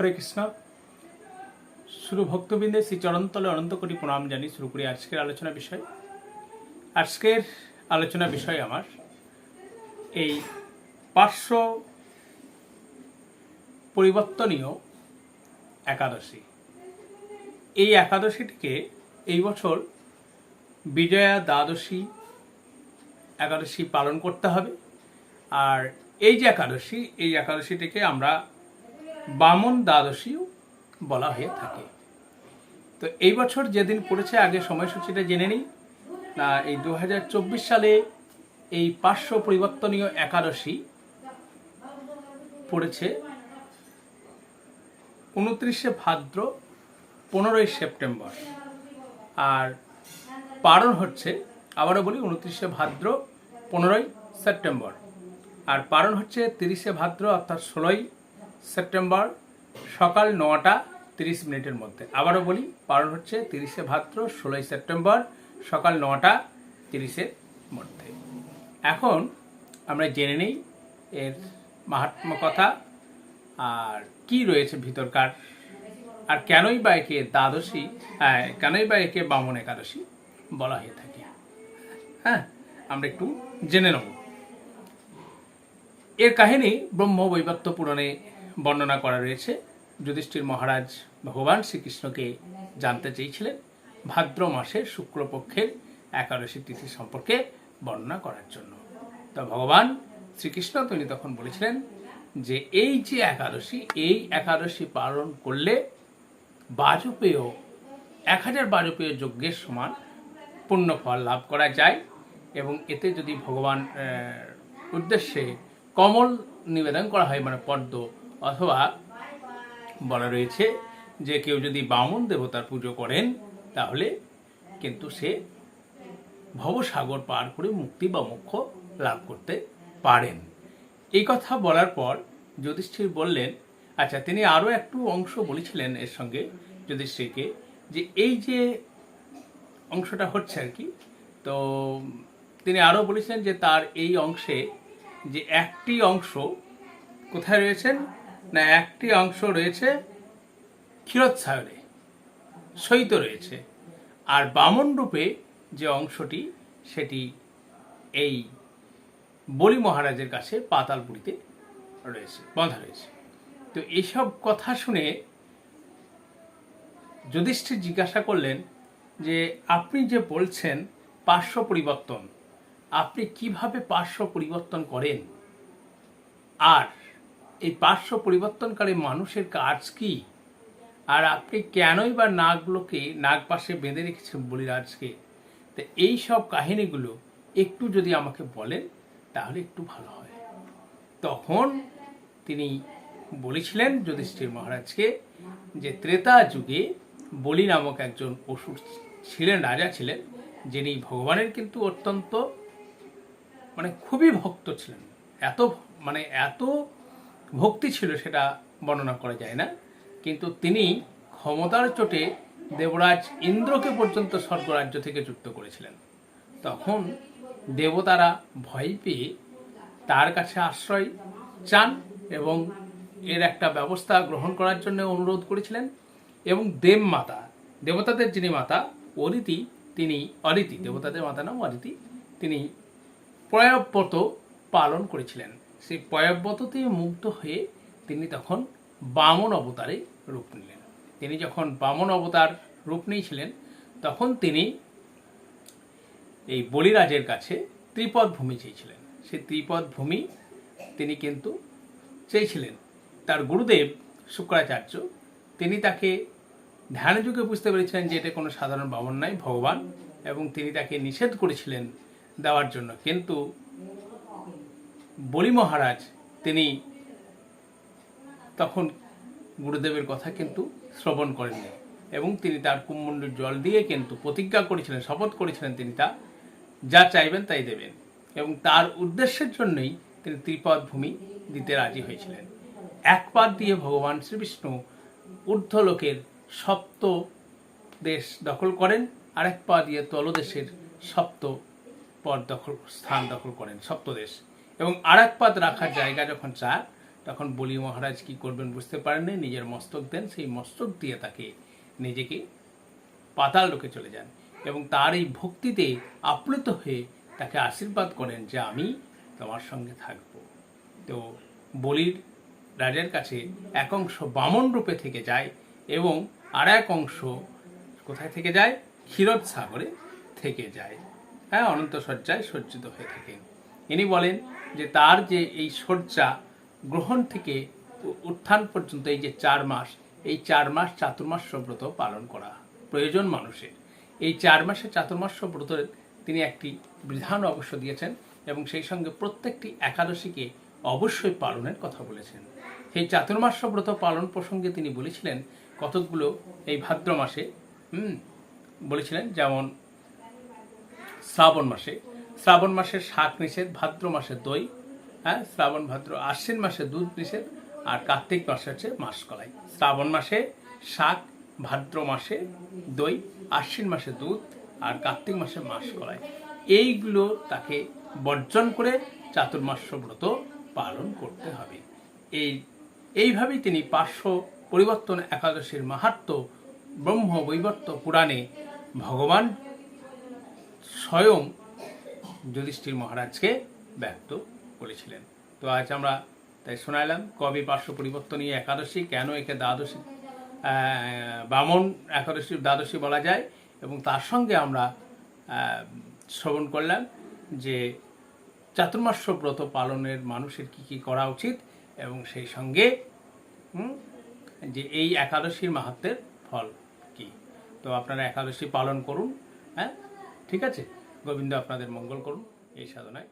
হরে কৃষ্ণ। শুরু ভক্তবৃন্দে শ্রী চরণতলে অনন্ত কোটি প্রণাম জানি শুরু করি আজকের আলোচনা বিষয়। আজকের আলোচনা বিষয় আমার এই পার্শ্ব পরিবর্তনীয় একাদশী। এই একাদশীটিকে এই বছর বিজয়া দ্বাদশী একাদশী পালন করতে হবে। আর এই যে একাদশী, এই একাদশীটিকে আমরা বামন দ্বাদশীও বলা হয়ে থাকে। তো এই বছর যেদিন পড়েছে, আগে সময়সূচিটা জেনে নিই। না এই দু হাজার চব্বিশ সালে এই পার্শ্ব পরিবর্তনীয় একাদশী পড়েছে উনত্রিশে ভাদ্র, পনেরোই সেপ্টেম্বর। আর পারণ হচ্ছে, আবারও বলি, উনত্রিশে ভাদ্র, পনেরোই সেপ্টেম্বর। আর পারণ হচ্ছে তিরিশে ভাদ্র, অর্থাৎ ষোলোই সেপ্টেম্বর সকাল নটা তিরিশ মিনিটের মধ্যে। আবারও বলি পারণ হচ্ছে তিরিশে ভাদ্র, ষোলোই সেপ্টেম্বর সকাল নটা তিরিশের মধ্যে। এখন আমরা জেনে নিই এর মাহাত্ম্য কথা, আর কি রয়েছে ভিতরকার, আর কেনই বা একে দ্বাদশী কেনই বা একে বামন একাদশী বলা হয়ে থাকে। হ্যাঁ আমরা একটু জেনে নেব। এর কাহিনী ব্রহ্ম বৈবত্য পুরাণে বর্ণনা করা রয়েছে। যুধিষ্ঠির মহারাজ ভগবান শ্রীকৃষ্ণকে জানতে চেয়েছিলেন ভাদ্র মাসের শুক্লপক্ষের একাদশী তিথি সম্পর্কে বর্ণনা করার জন্য। তো ভগবান শ্রীকৃষ্ণ তিনি তখন বলেছিলেন যে, এই যে একাদশী, এই একাদশী পালন করলে বাজপেয়, এক হাজার বাজপেয় যজ্ঞের সমান পুণ্য ফল লাভ করা যায় এবং এতে যদি ভগবান উদ্দেশ্যে কমল নিবেদন করা হয় মানে পদ্ম অথবা বলা রয়েছে যে কেউ যদি বামন দেবতার পুজো করেন, তাহলে কিন্তু সে ভবসাগর পার করে মুক্তি বা মোক্ষ লাভ করতে পারেন। এই কথা বলার পর যুধিষ্ঠির বললেন আচ্ছা তিনি আরও একটু অংশ বলেছিলেন এর সঙ্গে যুধিষ্ঠিরকে যে এই যে অংশটা হচ্ছে আর কি, তো তিনি আরও বলেছেন যে তার এই অংশে যে একটি অংশ কোথায় রয়েছেন? না, একটি অংশ রয়েছে ক্ষীরোৎসাগরে সহিত রয়েছে। আর বামন রূপে যে অংশটি, সেটি এই বলি মহারাজের কাছে পাতালপুরিতে রয়েছে, বাঁধা রয়েছে। তো এইসব কথা শুনে যুধিষ্ঠির জিজ্ঞাসা করলেন যে, আপনি যে বলছেন পার্শ্ব পরিবর্তন, আপনি কীভাবে পার্শ্ব পরিবর্তন করেন? আর এই পার্শ্ব পরিবর্তনকারী মানুষের কাজ কি? আর আপনি কেনই বা নাগগুলোকে নাগ পাশে বেঁধে রেখেছেন বলিরাজকে? তো এই সব কাহিনীগুলো একটু যদি আমাকে বলেন, তাহলে একটু ভালো হয়। তখন তিনি বলেছিলেন যুধিষ্ঠির মহারাজকে যে ত্রেতা যুগে বলি নামক একজন অসুর ছিলেন, রাজা ছিলেন, যিনি ভগবানের কিন্তু অত্যন্ত মানে খুবই ভক্ত ছিলেন। এত মানে এত ভক্তি ছিল সেটা বর্ণনা করা যায় না। কিন্তু তিনি ক্ষমতার চোটে দেবরাজ ইন্দ্রকে পর্যন্ত স্বর্গরাজ্য থেকে যুক্ত করেছিলেন। তখন দেবতারা ভয় পেয়ে তার কাছে আশ্রয় চান এবং এর একটা ব্যবস্থা গ্রহণ করার জন্য অনুরোধ করেছিলেন এবং দেব মাতা, দেবতাদের যিনি মাতা, অদিতি তিনি অদিতি, দেবতাদের মাতা নাম অদিতি, তিনি প্রয়াব্রত পালন করেছিলেন। সেই প্রয়াব্রততে মুগ্ধ হয়ে তিনি তখন বামন অবতারে রূপ নিলেন। তিনি যখন বামন অবতার রূপ নিয়েছিলেন, তখন তিনি এই বলিরাজের কাছে ত্রিপদ ভূমি চেয়েছিলেন। সেই ত্রিপদ ভূমি তিনি কিন্তু চেয়েছিলেন। তার গুরুদেব শুক্রাচার্য, তিনি তাকে ধ্যান যুগে বুঝতে পেরেছিলেন যে এটা কোনো সাধারণ বামন নয়, ভগবান, এবং তিনি তাকে নিষেধ করেছিলেন দেওয়ার জন্য। কিন্তু বলি মহারাজ, তিনি তখন গুরুদেবের কথা কিন্তু শ্রবণ করেননি এবং তিনি তার কুম্মণ্ডুর জল দিয়ে কিন্তু প্রতিজ্ঞা করেছিলেন, শপথ করেছিলেন তিনি তা, যা চাইবেন তাই দেবেন। এবং তার উদ্দেশ্যের জন্যই তিনি ত্রিপদ ভূমি দিতে রাজি হয়েছিলেন। এক পাদ দিয়ে ভগবান শ্রীবিষ্ণু ঊর্ধ্বলোকের সপ্ত দেশ দখল করেন, আরেক পা দিয়ে তলদেশের সপ্ত পদ দখল, স্থান দখল করেন সপ্তদেশ এবং আরেক পাদ রাখার জায়গা যখন চান, তখন বলি মহারাজ কি করবেন বুঝতে পারেননি নিজের মস্তক দেন, সেই মস্তক দিয়ে তাকে নিজেকে পাতাল লোকে চলে যান এবং তার এই ভক্তিতে আপ্লুত হয়ে তাকে আশীর্বাদ করেন যে আমি তোমার সঙ্গে থাকব। তো বলির রাজার কাছে এক অংশ বামন রূপে থেকে যায় এবং আর এক অংশ কোথায় থেকে যায়? ক্ষীরোদ সাগরে থেকে যায়। হ্যাঁ অনন্ত সজ্জায় সজ্জিত হয়ে থাকেন। ইনি বলেন যে তার যে এই শয্যা গ্রহণ থেকে উত্থান পর্যন্ত এই যে চার মাস, এই চার মাস চাতুর্মাস ব্রত পালন করা প্রয়োজন মানুষের। এই চার মাসে চাতুর্মাস্য ব্রতের তিনি একটি বিধান অবশ্য দিয়েছেন এবং সেই সঙ্গে প্রত্যেকটি একাদশীকে অবশ্যই পালনের কথা বলেছেন। সেই চাতুর্মাস্য ব্রত পালন প্রসঙ্গে তিনি বলেছিলেন কতকগুলো এই ভাদ্র মাসে, হুম, বলেছিলেন যেমন শ্রাবণ মাসে শ্রাবণ মাসে শাক নিষেধ, ভাদ্র মাসে দই হ্যাঁ শ্রাবণ, ভাদ্র, আশ্বিন মাসে দুধ নিষেধ আর কার্তিক মাসে হচ্ছে মাসকলাই। শ্রাবণ মাসে শাক, ভাদ্র মাসে দই, আশ্বিন মাসে দুধ আর কার্তিক মাসে মাসকলাই। এইগুলো তাকে বর্জন করে চাতুর্মাস্য ব্রত পালন করতে হবে। এই, এইভাবেই তিনি পার্শ্ব পরিবর্তন একাদশীর মাহাত্ম ব্রহ্ম বৈবর্ত পুরাণে ভগবান স্বয়ং যুধিষ্ঠির মহারাজকে ব্যক্ত করেছিলেন। তো আজ আমরা তাই শোনাইলাম কবে পার্শ্ব পরিবর্তনীয় একাদশী, কেন একে দ্বাদশী বামন একাদশী, দ্বাদশী বলা যায়, এবং তার সঙ্গে আমরা শ্রবণ করলাম যে চাতুর্মাস্য ব্রত পালনের মানুষের কি কি করা উচিত, এবং সেই সঙ্গে যে এই একাদশীর মাহাত্মের ফল কি। তো আপনারা একাদশী পালন করুন হ্যাঁ ঠিক আছে? গোবিন্দ আপনাদের মঙ্গল করুন এই সাধনায়।